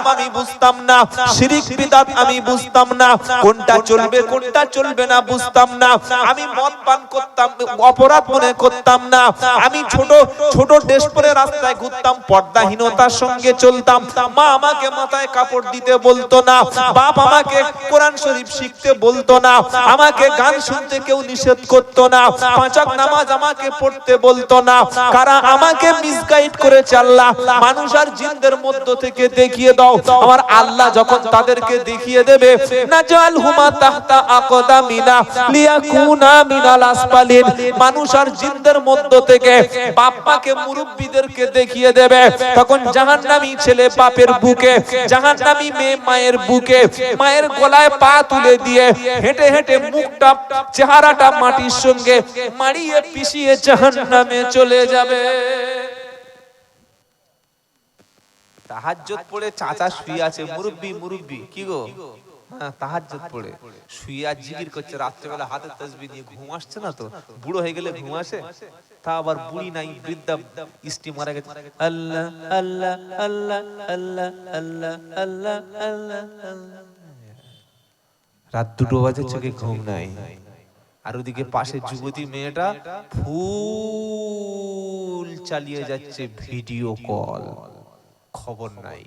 হারাম আমি বুঝতাম না। শিরিক বিদাত আমি বুঝতাম না। কোনটা চলবে কোনটা চলবে না বুঝতাম না। আমি মদ পান করতাম, অপরাধ মনে করতাম না। আমি ছোট ছোট ড্রেস পরে রাস্তায় ঘুরতাম, পর্দাহীনতার সঙ্গে চলতাম। মা আমাকে মাথায় কাপড় দিতে বলতো না। বাপ আমাকে কোরআন শরীফ শিখতে বলতো না। আমাকে গান শুনতে কেউ নিষেধ করতো না। পাঁচক নামাজ আমাকে পড়তে বলতো না। কারা আমাকে মিসগাইড করে আল্লাহ? মানুষ আর জিনদের মধ্য থেকে দেখিয়ে দাও। আমার আল্লাহ যখন তাদেরকে দেখিয়ে দেবে, নাজাল হুমা তাহতা আকদামিনা লিয়াকুনা মিনাল আসফালিন মানুষ আর জিনদের মধ্য থেকে বাপ্পাকে, মুরব্বীদেরকে দেখিয়ে দেবে। তখন জাহান্নামী ছেলে বাপের বুকে, জাহান্নামী মেয়ে মায়ের বুকে, মায়ের গলায় পা তুলে দিয়ে হেঁটে হেঁটে মুখটা, চেহারাটা মাটির সঙ্গে মারিয়ে পিষিয়ে জাহান্নামে চলে যাবে। তাহাজ্জত পড়ে চাচা শুয়ে আছে মুরব্বি মুরব্বি কি গো? হ্যাঁ, তাহাজ্জত পড়ে। শুয়ে আর করছে রাত্রেবেলা হাতে তসবি ঘুম আসছে না তো? বুড়ো হয়ে গেলে ঘুম আসে? তা আবার বুড়ি নাই বৃদ্ধা মারা গেছে। আল্লাহ আল্লাহ আল্লাহ আল্লাহ আল্লাহ আল্লাহ আল্লাহ। রাত দুটো বাজে চোখে ঘুম নাই। আর ওদিকে পাশে যুবতী মেয়েটা ফুল চালিয়ে যাচ্ছে ভিডিও কল। খবর নাই।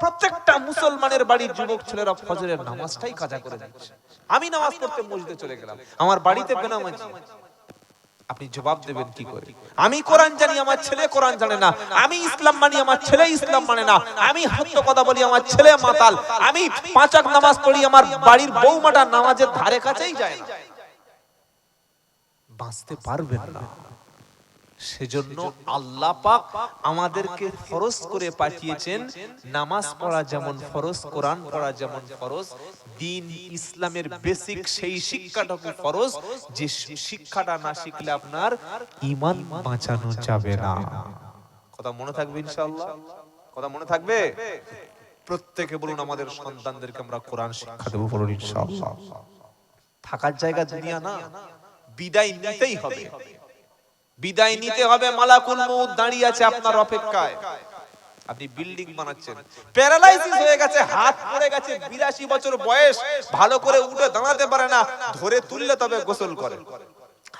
প্রত্যেকটা মুসলমানের বাড়ির যুবক ছেলেরা ফজরের নামাজটাই কাজা করে দিচ্ছে। আমি নামাজ পড়তে মসজিদে চলে গেলাম। আমার বাড়িতে বেনামাজি আপনি জবাব দেবেন কি করে? আমি কোরআন জানি আমার ছেলে কোরআন জানে না। আমি ইসলাম মানি আমার ছেলে ইসলাম মানে না। আমি সত্য কথা বলি আমার ছেলে মাতাল। আমি পাঁচাক নামাজ পড়ি আমার বাড়ির বৌমাটা নামাজের ধারে কাছেই যায় না। বাঁচতে পারবেন না। সেজন্য আল্লাহ পাক আমাদেরকে ফরজ করে পাঠিয়েছেন নামাজ পড়া যেমন ফরজ, কোরআন পড়া যেমন ফরজ, দিন ইসলামের বেসিক সেই শিক্ষাটাকে ফরজ, যে শিক্ষাটা না শিখলে আপনার ঈমান বাঁচানো যাবে না। কথা মনে থাকবে ইনশাআল্লাহ? কথা মনে থাকবে? প্রত্যেকে বলুন আমাদের সন্তানদেরকে আমরা কোরআন শিক্ষা দেবো বলুন ইনশাআল্লাহ। থাকার জায়গা দুনিয়া না, বিদায় নিতেই হবে। বিদায় নিতে হবে মালাকুল মউত দাঁড়িয়ে আছে আপনার অপেক্ষায়। আপনি বিল্ডিং বানাচ্ছেন। প্যারালাইসিস হয়ে গেছে হাত পড়ে গেছে 82 বছর বয়স। ভালো করে উঠে দাঁড়াতে পারে না ধরে তুললে তবে গোসল করে।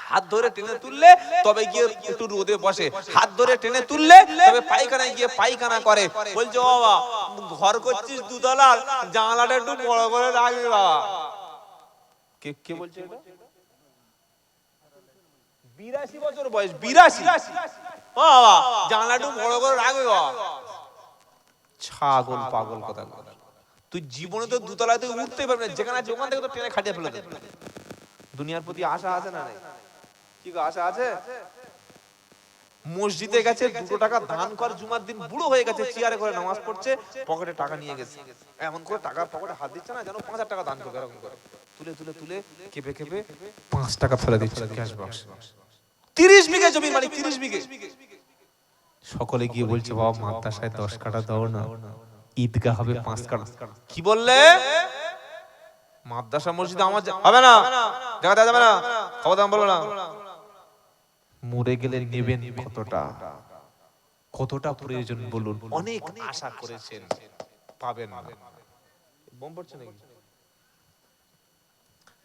হাত ধরে টেনে তুললে তবে গিয়ে একটু রোদে বসে। হাত ধরে টেনে তুললে তবে পায়খানায় গিয়ে পায়খানা করে। বলছে বাবা ঘর করছিস দুতলার জানলাটা একটু বড় করে রাখবি বাবা। কে কে বলছে এটা? বিরাশি বছর বয়স বিরাশি। বাবা জানলাটু বড় করে রাখবে বাবা। ছাগল পাগল কথা তুই জীবনে তো দুতলায় তুই উঠতে পারবি না যেখানে আছে ওখান থেকে তো ট্রেনে খাটিয়ে ফেলে দেবে। দুনিয়ার প্রতি আশা আছে না নাই? কি গো আশা আছে? মসজিদে গেছে দুটো টাকা দান কর জুমার দিন বুড়ো হয়ে গেছে চেয়ারে করে নামাজ পড়ছে পকেটে টাকা নিয়ে গেছে। এমন করে টাকা পকেটে হাত দিচ্ছে না যেন পাঁচ হাজার টাকা দান করবে এরকম করে। তুলে তুলে তুলে কেঁপে কেঁপে পাঁচ টাকা ফেলে দিচ্ছে ক্যাশ বক্স তিরিশ বিঘে জমি মানে তিরিশ বিঘে। সকলে গিয়ে বলছে বাবা মাদ্রাসায় দশ কাটা দাও না। ঈদগা হবে পাঁচ কাটা কি বললে? মাদ্রাসা মসজিদে আমার হবে না। জায়গা দেওয়া যাবে না। খবর দাম বলো না। মরে গেলে নেবেন কতটা? কতটা? প্রয়োজন বলুন। অনেক আশা করেছেন। পাবেন না। বোম পড়ছে নাকি?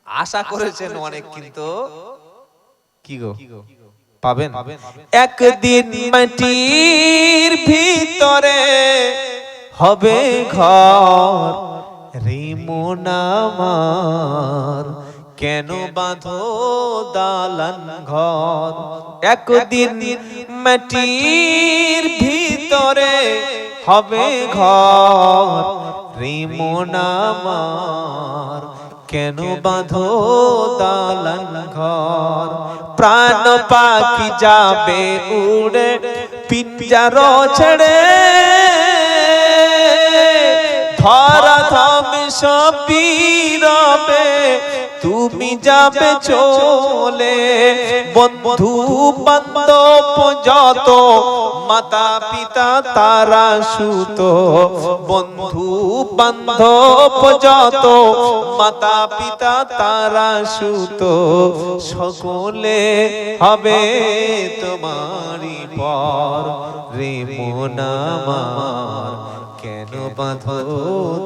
আশা করেছেন অনেক কিন্তু কি গো? পাবেন। একদিন মাটির ভিতরে হবে ঘর রিমন আমার কেন বাঁধো দালান ঘর? একদিন মাটির ভিতরে হবে ঘর রিমন আমার কেন বাঁধো দালান ঘর? প্রাণ পাখি যাবে উড়ে পিঞ্জার ছেড়ে। ধরা থাম সবই তুমি যাবে চলে। বন্ধু বান্ধব যত মাতা পিতা তারা সুত। বন্ধু বান্ধব যত মাতা পিতা তারা সুত। সকলে হবে তোমারই পর, রে আমার। কেন বাঁধো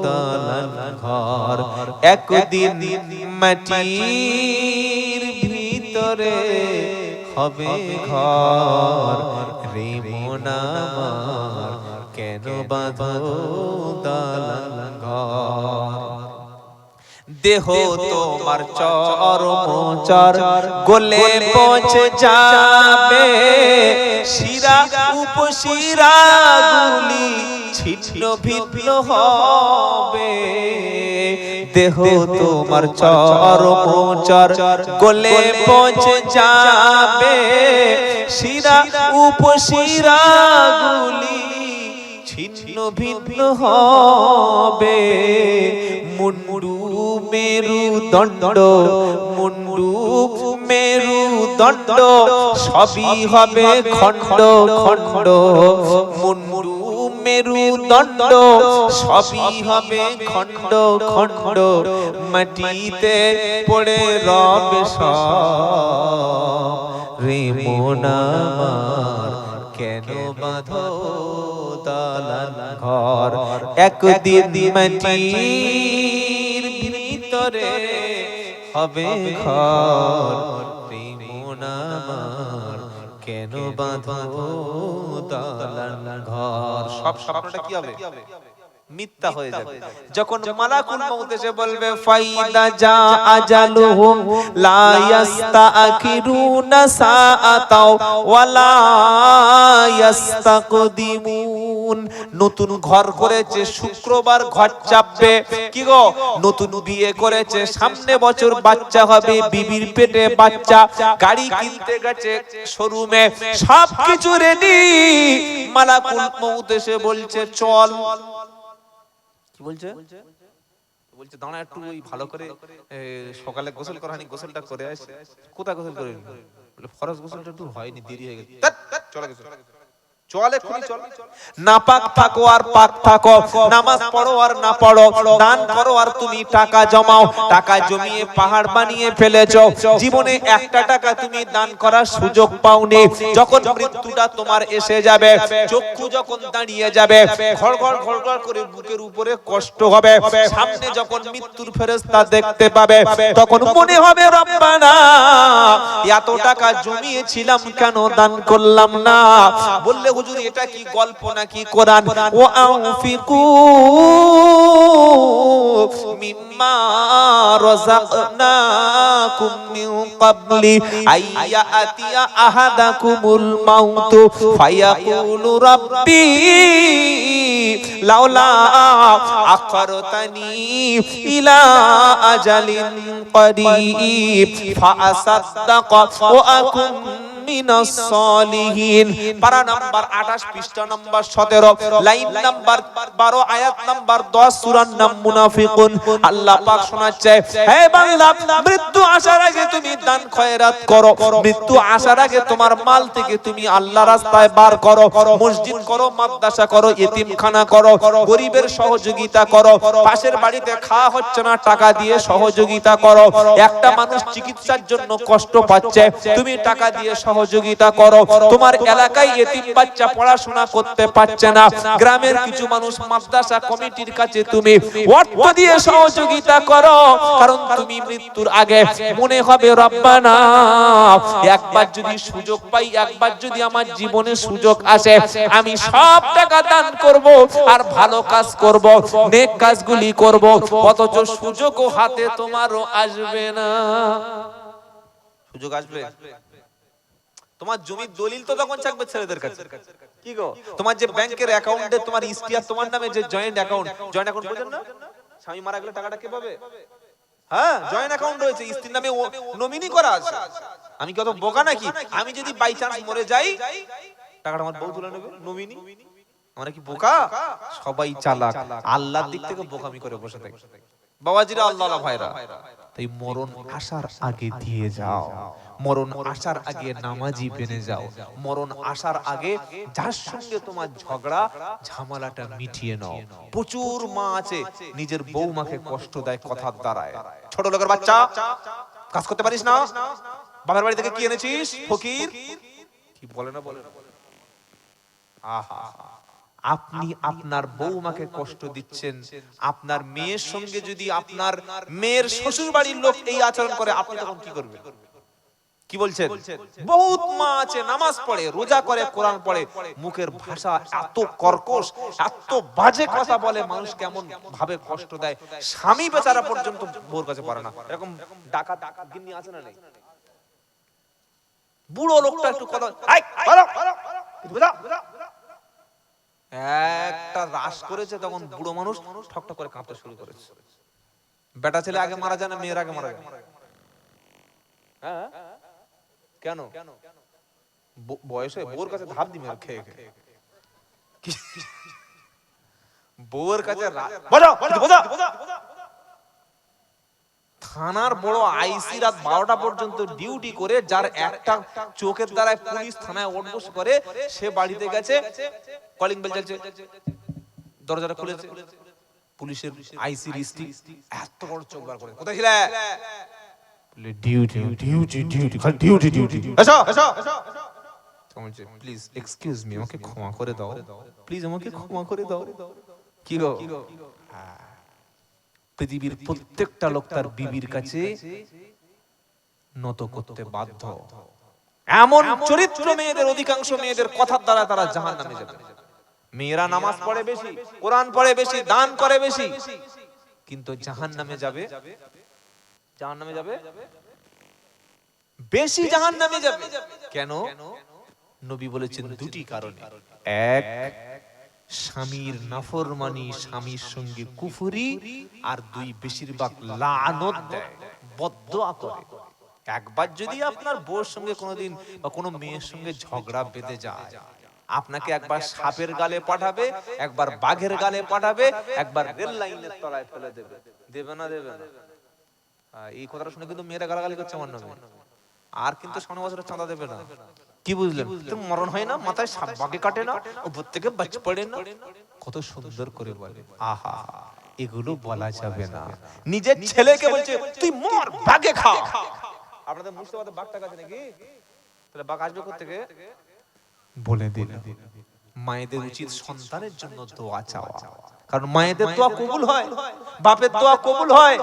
দালান ঘর? একদিন মাটির ভিতরে হবে ঘর। রে মন আমার কেন বাঁধো দালান ঘর? দেহ তোমার চরম চর গোলে পৌঁছে যাবে শিরা উপশিরা গুলি ছিন্ন ভিন্ন হবে। দেহ তোমার চরম চর গোলে পৌঁছে যাবে। শিরা উপশিরা গুলি ছিন্ন ভিন্ন হবে। মুন্ডু মেরু দণ্ড মুন্ডু মেরু দণ্ড সবই হবে খণ্ড খণ্ড। মুন্ডু মেরু দণ্ড, সবই হবে খণ্ড খণ্ড। মাটিতে পড়ে রবে রে মোনামার কেন বাঁধো ঘর? একদিন মাটির ভিতরে হবে ঘর। প্রেমন আমার কেন বাঁধো দালান ঘর। সব স্বপ্নটা কি হবে? মিথ্যা হয়ে যাবে। যখন মালাকুল মউত এসে বলবে ফাইদা জা আজালুহুম লা ইস্তাখিরুনা সাআতাও ওয়ালা ইস্তাকদিমুন নতুন ঘর করেছে, শুক্রবার ঘর চাপবে। কি গো? নতুন বিয়ে করেছে, সামনে বছর বাচ্চা হবে, বিবির পেটে বাচ্চা, গাড়ি কিনতে গেছে শোরুমে। সব কিছু রেডি মালাকুল মউত এসে বলছে, চল। কি বলছে? বলছে, দাঁড়া একটু, ওই ভালো করে সকালে গোসল করা হয়নি, গোসলটা করে আসে। কোথায় গোসল করে ফরজ গোসলটা একটু হয়নি, দেরি হয়ে গেছে। চলে গেছে। চল এক্ষুনি চল। না পাক থাকো আর পাক থাকো। নামাজ পড়ো আর না পড়ো। দান করো আর তুমি টাকা জমাও। টাকা জমিয়ে পাহাড় বানিয়ে ফেলেছো। জীবনে একটা টাকা তুমি দান করার সুযোগ পাওনি। যখন মৃত্যুটা তোমার এসে যাবে চক্ষু যখন দাঁড়িয়ে যাবে ঘড়ঘড় ঘড়ঘড় করে বুকের উপরে কষ্ট হবে। সামনে যখন মৃত্যুর ফেরেশতা দেখতে পাবে তখন মনে হবে রব্বানা এত টাকা জমিয়েছিলাম কেন? দান করলাম না। বললে হুজুর, এটা কি গল্প নাকি কোরআন? ও আনফিকু মিম্মা রাযাকনাকুম মিন ক্বাবলি আইয়াতিয়া আহাদাকুমুল মাউত, ফায়াকুলু রাব্বি লাউলা আখরতানি ইলা আজালিন ফাআসাদ্দাক, ওয়া আকুম মিনাস সলিহিন পারা নাম্বার 28 পৃষ্ঠা নাম্বার 17 লাইন নাম্বার 12 আয়াত নাম্বার 10 সূরার নাম মুনাফিকুন। আল্লাহ পাক শোনাচ্ছে, হে বান্দা, মৃত্যু আসার আগে তুমি দান খয়রাত করো। মৃত্যু আসার আগে তোমার মাল থেকে তুমি আল্লাহ রাস্তায় বার করো, মসজিদ করো, মাদ্রাসা করো, এতিমখানা করো, গরিবের সহযোগিতা করো, পাশের বাড়িতে খাওয়া হচ্ছে না, টাকা দিয়ে সহযোগিতা করো। একটা মানুষ চিকিৎসার জন্য কষ্ট পাচ্ছে, তুমি টাকা দিয়ে সহযোগিতা করো। তোমার এলাকায় এতিম বাচ্চা পড়াশোনা করতে পারছে না। গ্রামের কিছু মানুষ মাদ্রাসা কমিটির কাছে তুমি অর্থ দিয়ে সহযোগিতা করো। কারণ তুমি মৃত্যুর আগে মনে হবে, রব্বানা, একবার যদি সুযোগ পাই, একবার যদি আমার জীবনে সুযোগ আসে, আমি সব টাকা দান করব আর ভালো কাজ করব, নেক কাজগুলি করব, অথচ সুযোগও হাতে তোমারও আসবে না। সুযোগ আসবে? তোমার জমির দলিল তো তখন থাকবে ছেলেদের কাছে। কি গো? তোমার যে ব্যাংকের অ্যাকাউন্টে তোমার ইস্টিয়ার তোমার নামে যে জয়েন্ট অ্যাকাউন্ট জয়েন্ট অ্যাকাউন্ট বোঝেন না? স্বামী মারা গেলে টাকাটা কে পাবে? হ্যাঁ জয়েন্ট অ্যাকাউন্ট রয়েছে স্ত্রীর নামে নমিনি করা আছে। আমি কত বোকা নাকি? আমি যদি বাই চান্স মরে যাই টাকাটা আমার বউ তুলে নেবে? নমিনি আমরা কি বোকা? সবাই চালাক। আল্লাহর দিক থেকে বোকামি করে বসে থাকে। বাবাজিরা আল্লাহ ভাইরা। তাই মরণ আসার আগে দিয়ে যাও মরণ আসার আগে নামাজি বেনে যাও। মরণ আসার আগে যার সঙ্গে তোমার ঝগড়া ঝামেলাটা মিটিয়ে নাও। প্রচুর মা আছে নিজের বৌমাকে কষ্ট দেয় কথার দ্বারায় ছোট লোকের বাচ্চা কাজ করতে পারিস না? বাবার বাড়ি থেকে কি এনেছিস? ফকির? কি বলে না বলে না আহা। আপনি আপনার বৌমাকে কষ্ট দিচ্ছেন। আপনার মেয়ের সঙ্গে যদি আপনার মেয়ের শ্বশুর বাড়ির লোক এই আচরণ করে আপনি তখন কি করবেন? কি বলছেন? বহুত মা আছে নামাজ পড়ে রোজা করে কোরআন পড়ে। মুখের ভাষা এত কর্কশ এত বাজে কথা বলে মানুষ কেমন ভাবে কষ্ট দেয়? স্বামী বেচারা পর্যন্ত বোর কাছে পারে না। এরকম ডাকা ডাকা গিন্নি আছে না নেই? বুড়ো লোকটা একটু কথা? একটা রাস করেছে তখন বুড়ো মানুষ ঠক ঠক করে কাঁপতে শুরু করেছে। বেটা ছেলে আগে মারা যায় না মেয়ের আগে মারা যায়? হ্যাঁ? কেন? বয়সে বউর কাছে ধাপ দিবে খেয়ে খেয়ে। বউয়ের কাছে। থানার বড় আইসি রাত বারোটা পর্যন্ত ডিউটি করে যার একটা চোখের দ্বারায় পুলিশ থানায় ওঠবস করে সে বাড়িতে গেছে কলিং বেল চলছে দরজাটা খুলেছে পুলিশের আইসি রিস্টি এত বড় চোখ বার করে। কোথায় ছিলে? ডিউটি ডিউটি ডিউটি খালি ডিউটি ডিউটি এসো এসো প্লিজ এক্সকিউজ মি আমাকে ক্ষমা করে দাও প্লিজ আমাকে ক্ষমা করে দাও কি গো পৃথিবীর প্রত্যেকটা লোক তার বিবির কাছে নত করতে বাধ্য। এমন চরিত্র মেয়েদের অধিকাংশ মেয়েদের কথার দ্বারা তারা জাহান নামে যাবে মেয়েরা নামাজ পড়ে বেশি কোরআন পড়ে বেশি দান করে বেশি কিন্তু জাহান নামে যাবে জাহান নামে যাবে। বেশি জাহান নামে যাবে। কেন? নবী বলেছেন দুটি কারণে। এক স্বামীর নাফরমানি স্বামীর সঙ্গে কুফুরি আর দুই বেশিরভাগ লানত দেয়। বদদোয়া করে। একবার যদি আপনার বউর সঙ্গে কোনোদিন বা কোনো মেয়ের সঙ্গে ঝগড়া বেঁধে যায়। আপনাকে একবার সাপের গালে পাঠাবে একবার বাঘের গালে পাঠাবে একবার রেল লাইনের তলায় ফেলে দেবে। দেবে না। দেবে না। এই কথাটা শুনে কিন্তু মেয়েরা গালাগালি করছে আমার নামে। আর কিন্তু সামনে বছর চাঁদা দেবে না। কি বুঝলেন? তো মরণ হয় না মাথায় সাপ বাগে কাটে না উপর থেকে বাচ পড়ে না। কত সুন্দর করে বলে। আহা এগুলো বলা যাবে না। নিজের ছেলেকে বলছে তুই মর বাগে খা। আপনাদের মুর্শিদাবাদে বাঘটা কাছে নাকি? তাহলে বাঘ আসবে কোথেকে বলে দিন মায়েদের উচিত সন্তানের জন্য দোয়া চাওয়া। কারণ মায়েদের দোয়া কবুল হয়, বাপের দোয়া কবুল হয়।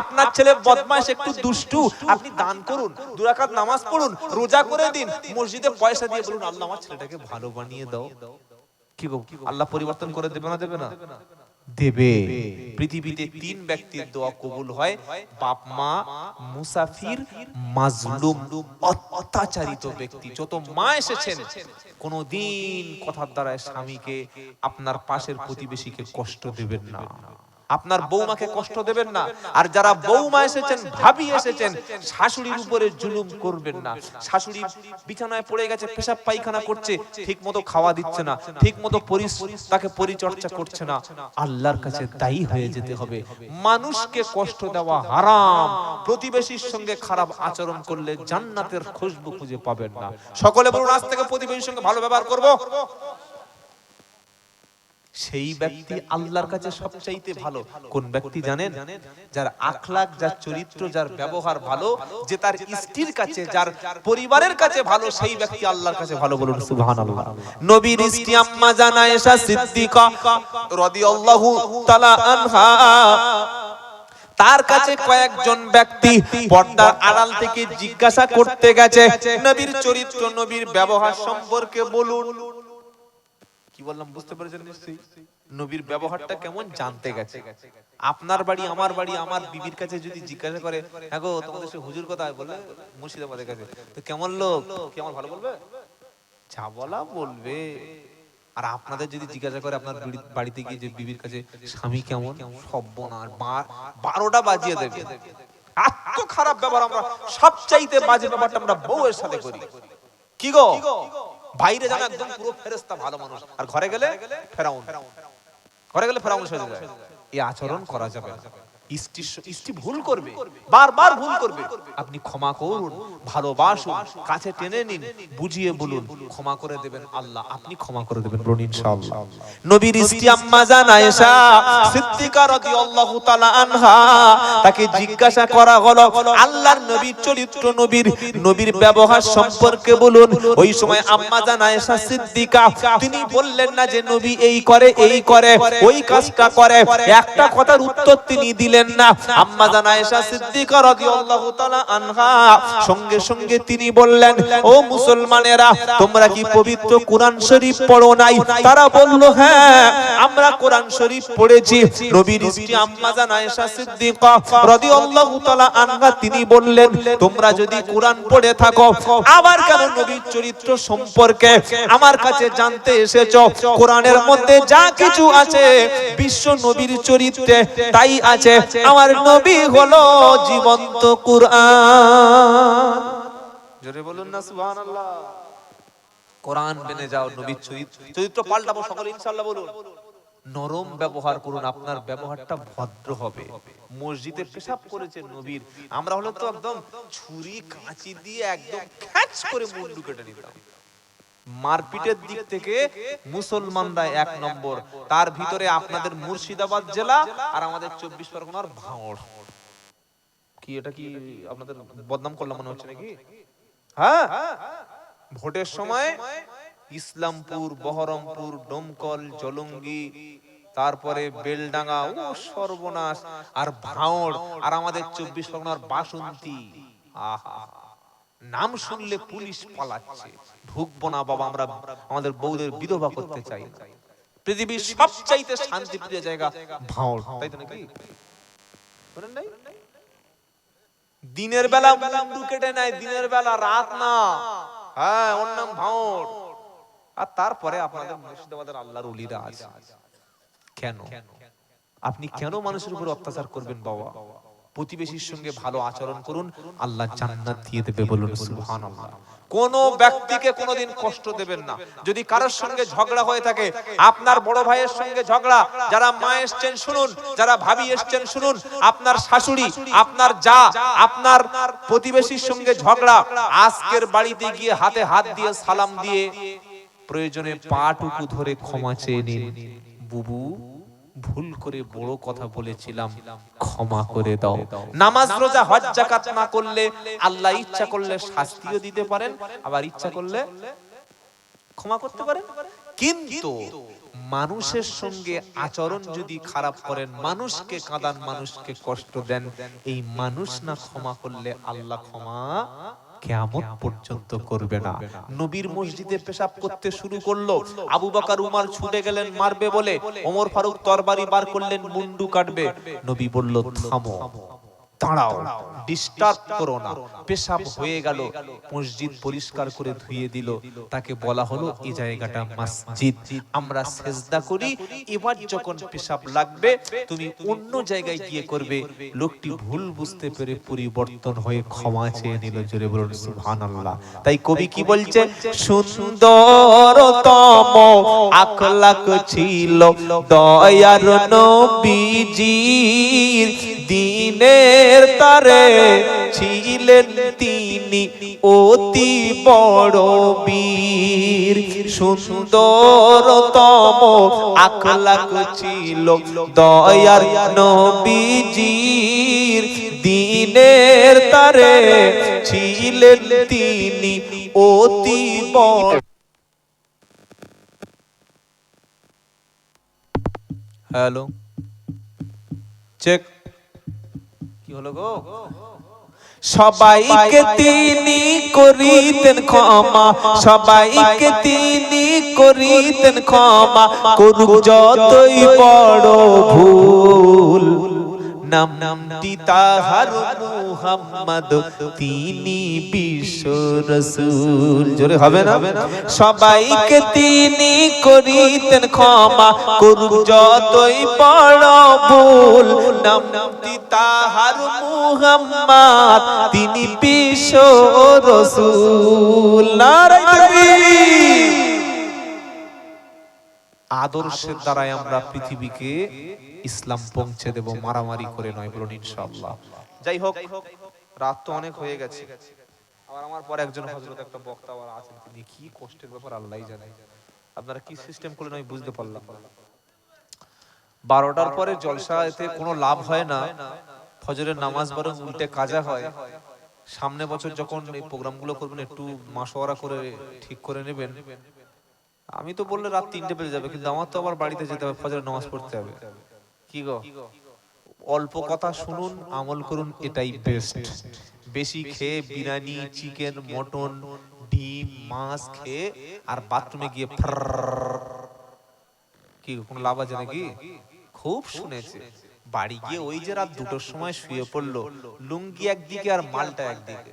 আপনার ছেলে বদমাশ একটু দুষ্টু, আপনি দান করুন দুরাকাত নামাজ পড়ুন, রোজা করে দিন, মসজিদে পয়সা দিয়ে বলুন, আল্লাহ আমার ছেলেটাকে ভালো বানিয়ে দাও। কি গো? আল্লাহ পরিবর্তন করে দেবে না দেবে না? দেবে। পৃথিবীতে তিন ব্যক্তির দোয়া কবুল হয়, বাপ, মা, মুসাফির, মাজলুম, অত্যাচারিত ব্যক্তি। যত মা এসেছেন, কোনদিন কথার দ্বারা স্বামীকে আপনার পাশের প্রতিবেশীকে কষ্ট দেবেন না। আপনার বৌমাকে কষ্ট দেবেন না। আর যারা বৌমা এসেছেন ভাবি এসেছেন শাশুড়ির উপরে জুলুম করবেন না। শাশুড়ি বিছানায় পড়ে গেছে পেশাব পায়খানা করছে ঠিক মতো খাওয়া দিচ্ছে না ঠিক মতো তাকে পরিচর্যা করছে না। আল্লাহর কাছে দায়ী হয়ে যেতে হবে। মানুষকে কষ্ট দেওয়া হারাম। প্রতিবেশীর সঙ্গে খারাপ আচরণ করলে জান্নাতের খুশবু খুঁজে পাবেন না। সকলে বলুন আজ থেকে প্রতিবেশীর সঙ্গে ভালো ব্যবহার করব? সেই ব্যক্তি আল্লাহর কাছে সবচাইতে ভালো। কোন ব্যক্তি জানেন? যার আখলাক যার চরিত্র যার ব্যবহার ভালো যে তার স্ত্রীর কাছে যার পরিবারের কাছে ভালো সেই ব্যক্তি আল্লাহর কাছে ভালো বলুন সুবহানাল্লাহ। নবীর স্ত্রী আম্মা জানা এসা সিদ্দিকা রাদিয়াল্লাহু তাআলা আনহা। তার কাছে কয়েকজন ব্যক্তি পর্দার আড়াল থেকে জিজ্ঞাসা করতে গেছে নবীর চরিত্র নবীর ব্যবহার সম্পর্কে বলুন। কি বললাম বুঝতে পেরেছেন নিশ্চয়ই? নবীর ব্যবহারটা কেমন জানতে গেছে? আপনার বাড়ি আমার বাড়ি আমার বিবির কাছে যদি জিজ্ঞাসা করে হ্যাঁ গো তোমাদের সে হুজুর কথা বলে মুর্শিদাবাদের কাছে। তো কেমন লোক? কেমন ভালো বলবে। যা বলা বলবে। আর আপনাদের যদি জিজ্ঞাসা করে আপনার বাড়িতে গিয়ে যে বিবির কাছে স্বামী কেমন? সব্যনার বারোটা বাজিয়ে দেবে। এত খারাপ ব্যাপার আমরা সবচাইতে বাজে ব্যাপারটা আমরা বউয়ের সাথে করি। কি গো? বাইরে যেন একদম পুরো ফেরেস্তা ভালো মানুষ। আর ঘরে গেলে ফেরাউন। ঘরে গেলে ফেরাউন সেজে যায়। এই আচরণ করা যাবে না। স্ত্রী ভুল করবে বারবার ভুল করবে। আপনি ক্ষমা করুন ভালোবাসুন কাছে টেনে নিন বুঝিয়ে বলুন ক্ষমা করে দেবেন আল্লাহ আপনি ক্ষমা করে দেবেন বলুন ইনশাআল্লাহ। নবীর স্ত্রী আম্মা জান আয়েশা সিদ্দিকা রাদিয়াল্লাহু তাআলা আনহা তাকে জিজ্ঞাসা করা হলো আল্লাহর নবীর চরিত্র নবীর নবীর ব্যবহার সম্পর্কে বলুন। ওই সময় আম্মা জান আয়েশা সিদ্দিকা তিনি বললেন না যে নবী এই করে এই করে ওই কাজটা করে। একটা কথার উত্তর তিনি দিলেন না, আম্মা জান সিদ্দিকা রাদিয়াল্লাহু তাআলা আনহা। সঙ্গে সঙ্গে তিনি বললেন, ও মুসলমানেরা, তোমরা কি পবিত্র কোরআন শরীফ পড়ো নাই? তারা বলল হ্যাঁ আমরা কোরআন শরীফ পড়েছি। নবীর স্ত্রী আম্মা সিদ্দিকা রাদিয়াল্লাহু তাআলা আনহা, তিনি বললেন, তোমরা যদি কোরআন পড়ে থাকো আবার কেন নবীর চরিত্র সম্পর্কে আমার কাছে জানতে এসেছ? কোরআনের মধ্যে যা কিছু আছে, বিশ্ব নবীর চরিত্রে তাই আছে। আমার নবী হলো জীবন্ত কোরআন। জোরে বলুন না সুবহানাল্লাহ। কোরআন মেনে যাও নবীর চরিত্র চরিত্র পাল্টাবো সকলে ইনশাআল্লাহ বলুন। নরম ব্যবহার করুন আপনার ব্যবহারটা ভদ্র হবে। মসজিদে পেশাব করেছে নবীর। আমরা হলো তো একদম ছুরি কাঁচি দিয়ে একদম খ্যাচ করে মুন্ডু কেটে নিতাম। মারপিটের দিক থেকে মুসলমানরা এক নম্বর। তার ভিতরে আপনাদের মুর্শিদাবাদ জেলা আর আমাদের চব্বিশ পরগনার ভাঙড়। কি এটা কি আপনাদের বদনাম করলাম মনে হচ্ছে নাকি? হ্যাঁ? ভোটের সময় ইসলামপুর বহরমপুর ডোমকল জলঙ্গি তারপরে বেলডাঙ্গা ও সর্বনাশ আর ভাঁড় আর আমাদের চব্বিশ পরগনার বাসন্তী। আহা। নাম শুনলে পুলিশ পালাচ্ছে। ঢুকবো না বাবা, আমরা আমাদের বউদের বিধবা করতে চাই পৃথিবীর সবচাইতে শান্তিপ্রিয় জায়গা ভাঁড় তাই তো নাকি? দিনের বেলা মুন্ডু কেটে নেয়, দিনের বেলা রাত না। হ্যাঁ ওর নাম ভাঁড় আর তারপরে আপনাদের মুর্শিদাবাদের আল্লাহর উলিরা আছে। কেন? আপনি কেন মানুষের উপর অত্যাচার করবেন বাবা? প্রতিবেশীর সঙ্গে ভালো আচরণ করুন আল্লাহ জান্নাত দিয়ে দেবে বলুন সুবহানাল্লাহ। কোন ব্যক্তিকে কোনোদিন কষ্ট দেবেন না। যদি কারোর সঙ্গে ঝগড়া হয়ে থাকে আপনার বড় ভাইয়ের সঙ্গে ঝগড়া যারা মা এসছেন শুনুন যারা ভাবি এসছেন শুনুন আপনার শাশুড়ি আপনার যা আপনার প্রতিবেশীর সঙ্গে ঝগড়া আজকের বাড়িতে গিয়ে হাতে হাত দিয়ে সালাম দিয়ে প্রয়োজনে পাটুকু ধরে ক্ষমা চেয়ে নিন। বুবু ভুল করে বড় কথা বলেছিলাম ক্ষমা করে দাও। নামাজ রোজা হজ জাকাত না করলে আল্লাহ ইচ্ছা করলে শাস্তিও দিতে পারেন আবার ইচ্ছা করলে ক্ষমা করতে পারেন। কিন্তু মানুষের সঙ্গে আচরণ যদি খারাপ করেন মানুষকে কাঁদান মানুষকে কষ্ট দেন এই মানুষ না ক্ষমা করলে আল্লাহ ক্ষমা কেয়ামত পর্যন্ত করবে না। নবীর মসজিদে পেশাব করতে শুরু করল। আবু বাকার উমার ছুটে গেলেন মারবে বলে। ওমর ফারুক তরবারি বার করলেন মুন্ডু কাটবে। নবী বলল থামো। দাঁড়াও ডিস্টার্ব করো না। পেশাব হয়ে গেল মসজিদ পরিষ্কার করে ধুয়ে দিল। তাকে বলা হলো এই জায়গাটা মসজিদ। আমরা সেজদা করি। এবার যখন পেশাব লাগবে তুমি অন্য জায়গায় গিয়ে করবে। লোকটি ভুল বুঝতে পেরে পরিবর্তন হয়ে ক্ষমা চেয়ে নিল জোরে বলুন সুবহানাল্লাহ। তাই কবি কি বলছে? সুন্দরতম আখলাক ছিল দয়ার নবীজির। দিনের তারে ছিলেন তিনি অতি বড় বীর। সুন্দরতম আখলাক ছিল দয়ার নবীজির। দিনের তারে ছিলেন তিনি অতি বড়। হ্যালো চেক হলো গো? সবাইকে তিনি করিতেন ক্ষমা। সবাইকে তিনি করিতেন ক্ষমা। করুক যতই বড় ভুল। নামটি তাহার মুহাম্মদ, তিনি বিশ্ব রসুল। জোরে হবে না? সবাইকে তিনি করিতেন ক্ষমা, করুক যতই বড় ভুল। নাম নামটি তাহার মুহাম্মদ, তিনি বিশ্ব রসুল। নারায় তাকবীর। আদর্শের দ্বারাই আমরা পৃথিবীকে ইসলাম পৌঁছে দেব, মারামারি করে নয় বলুন ইনশাআল্লাহ। যাই হোক, রাত তো অনেক হয়ে গেছে। আবার আমার পর একজন একটা বক্তা আছেন, তিনি কি কষ্টের ব্যাপার জানে। আপনারা কি সিস্টেম করলেন বুঝতে পারলাম। বারোটার পরে জলসা এতে কোনো লাভ হয় না। ফজরের নামাজ বরং উল্টে কাজা হয়। সামনে বছর যখন এই প্রোগ্রামগুলো করবেন, একটু মাসোয়ারা করে ঠিক করে নেবেন। আমি তো বললে রাত তিনটে বেজে যাবে, কিন্তু আমার তো আবার বাড়িতে যেতে হবে, ফজরের নামাজ পড়তে হবে। কি গো? অল্প কথা শুনুন, আমল করুন, এটাই বেস্ট বেশি খেয়ে বিরিয়ানি চিকেন মটন ডিম, মাছ খেয়ে আর বাথরুমে গিয়ে কি কোনো লাভ আছে নাকি? খুব শুনেছে। বাড়ি গিয়ে ওই যে রাত দুটোর সময় শুয়ে পড়ল, লুঙ্গি একদিকে আর মালটা একদিকে।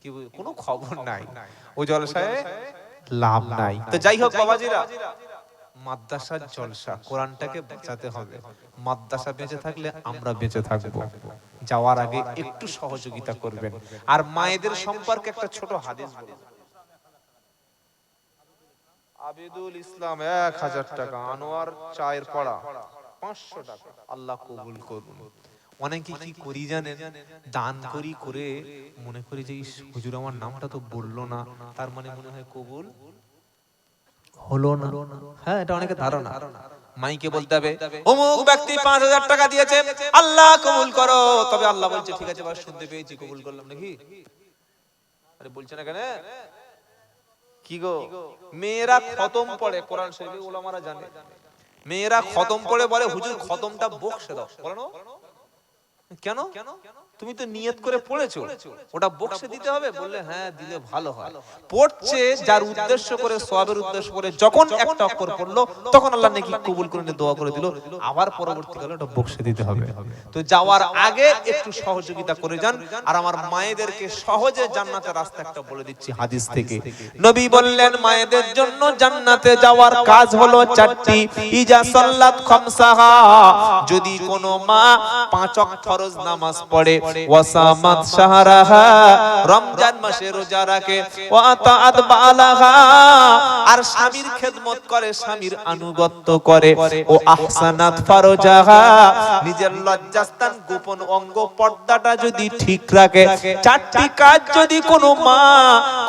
কি কোনো খবর নাই। ওই জলসায় লাভ নাই। তো যাই হোক বাবাজিরা মাদ্রাসার জলসা কোরআনটাকে বাঁচাতে হবে। মাদ্রাসা বেঁচে থাকলে আমরা বেঁচে থাকব। যাওয়ার আগে একটু সহযোগিতা করবেন। আর মায়েদের সম্পর্কে একটা ছোট হাদিস আবিদুল ইসলাম এক হাজার টাকা আনোয়ার চায়ের পড়া পাঁচশো টাকা। আল্লাহ কবুল করুন। অনেকে কি করি জানেন? দান করি করে মনে করি যে হুজুর আমার নামটা তো বলল না। তার মানে মনে হয় কবুল হলো না। হ্যাঁ এটা অনেকে ধারণা। মাইকে বলতে হবে, অমুক ব্যক্তি পাঁচ হাজার টাকা দিয়েছে। আল্লাহ কবুল করো। তবে আল্লাহ বলছে, ঠিক আছে, এবার শুনতে পেয়েছি, কবুল করলাম নাকি? আরে বলছে না কেন? কি গো? মেয়েরা খতম পড়ে, কোরআন শরীফে ওলামারা জানে। মেয়েরা খতম পড়ে বলে, হুজুর, খতমটা বকশে দাও। বলো না? কেন তুমি তো নিয়ত করে পড়েছো। ওটা বক্সে দিতে হবে বললে হ্যাঁ দিলে ভালো হয়। পড়ছে যার উদ্দেশ্য করে সওয়াবের উদ্দেশ্য করে যখন একটা অক্ষর পড়ল তখন আল্লাহ নাকি কবুল করে দোয়া করে দিল। আবার পরবর্তীকালে ওটা বক্সে দিতে হবে। তো যাওয়ার আগে একটু সহযোগিতা করে যান। আর আমার মায়েদেরকে সহজে জান্নাতের রাস্তা একটা বলে দিচ্ছি হাদিস থেকে। নবী বললেন মায়েদের জন্য জান্নাতে যাওয়ার কাজ হলো চারটি। ইজা সাল্লাত খামসাহা। যদি কোনো মা পাঁচ ওয়াক্ত ফরজ নামাজ পড়ে ওয়াসামাত শাহরাহা, রমজান মাসে রোজা রাখে। ওয়া আতাআত বালাহা আর স্বামীর খেদমত করে, স্বামীর আনুগত্য করে। ও আহসানাত ফারজাহা, নিজের লজ্জাস্থান গোপন অঙ্গ পর্দাটা যদি ঠিক রাখে, চারটি কাজ যদি কোনো মা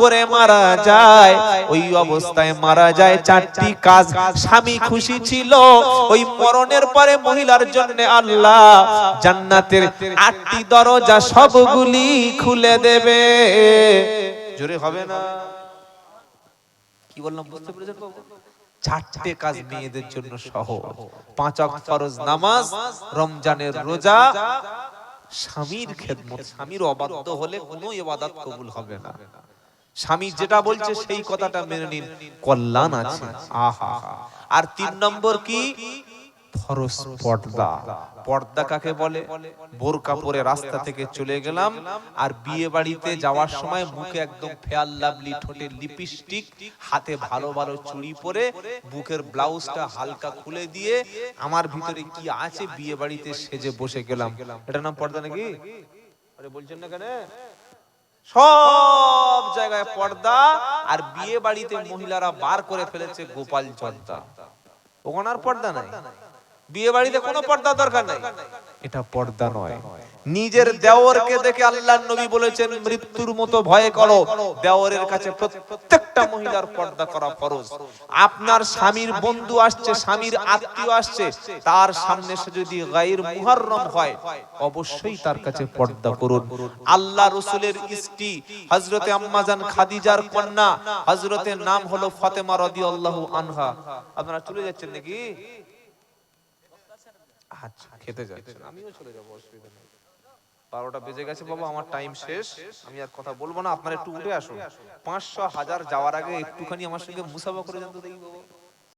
করে মারা যায়, ওই অবস্থায় মারা যায় চারটি কাজ। স্বামী খুশি ছিল, ওই মরণের পরে মহিলার জন্য আল্লাহ জান্নাতের আটটি দরজা সবগুলি খুলে দেবে। জোরে হবে না। কি বললাম বুঝতে পেরেছেন চারটে কাজ মেয়েদের জন্য সহজ। পাঁচ ওয়াক্ত ফরজ নামাজ রমজানের রোজা স্বামীর খেদমত। স্বামীর অবাধ্য হলে কোনো ইবাদত কবুল হবে না। স্বামী যেটা বলছে সেই কথাটা মেনে নিন। কল্যাণ আছে। আহা। আর তিন নম্বর কি? ফরজ পর্দা। পর্দা কাকে বলে? বোরকা পরে রাস্তা থেকে চলে গেলাম আর বিয়ে বাড়িতে যাওয়ার সময় মুখে একদম ফেয়ার লাভলি ঠোঁটে লিপস্টিক, হাতে ভালো ভালো চুড়ি পরে বুকের ব্লাউজটা হালকা খুলে দিয়ে আমার ভিতরে কি আছে বিয়ে বাড়িতে সেজে বসে গেলাম। এটা নাম পর্দা নাকি? আরে বলছেন না কেন? সব জায়গায় পর্দা আর বিয়ে বাড়িতে মহিলারা বার করে ফেলেছে গোপাল চর্দা। ওখানে আর পর্দা নাই? বিয়ে বাড়িতে কোনো পর্দা দরকার নাই। এটা পর্দা নয়। নিজের দেওরকে দেখে আল্লাহর নবী বলেছেন মৃত্যুর মতো ভয় করো। দেওরের কাছে প্রত্যেকটা মহিলার পর্দা করা ফরজ। আপনার স্বামীর বন্ধু আসছে স্বামীর আত্মীয় আসছে তার সামনে সে যদি গায়ের মুহররম হয় অবশ্যই তার কাছে পর্দা করুন। আল্লাহ রসুলের স্ত্রী হযরতে আম্মাজান খাদিজার কন্যা হযরতের নাম হলো ফাতেমা রাদিয়াল্লাহু আনহা। আপনারা চলে যাচ্ছেন নাকি? আচ্ছা খেতে যাচ্ছেন আমিও চলে যাব অসুবিধা নেই। বারোটা বেজে গেছে বাবা আমার টাইম শেষ। আমি আর কথা বলব না আপনারা একটু উঠে আসুন। পাঁচশো হাজার যাওয়ার আগে একটুখানি আমার সঙ্গে মুসাফা করে যান তো দেখি বাবা।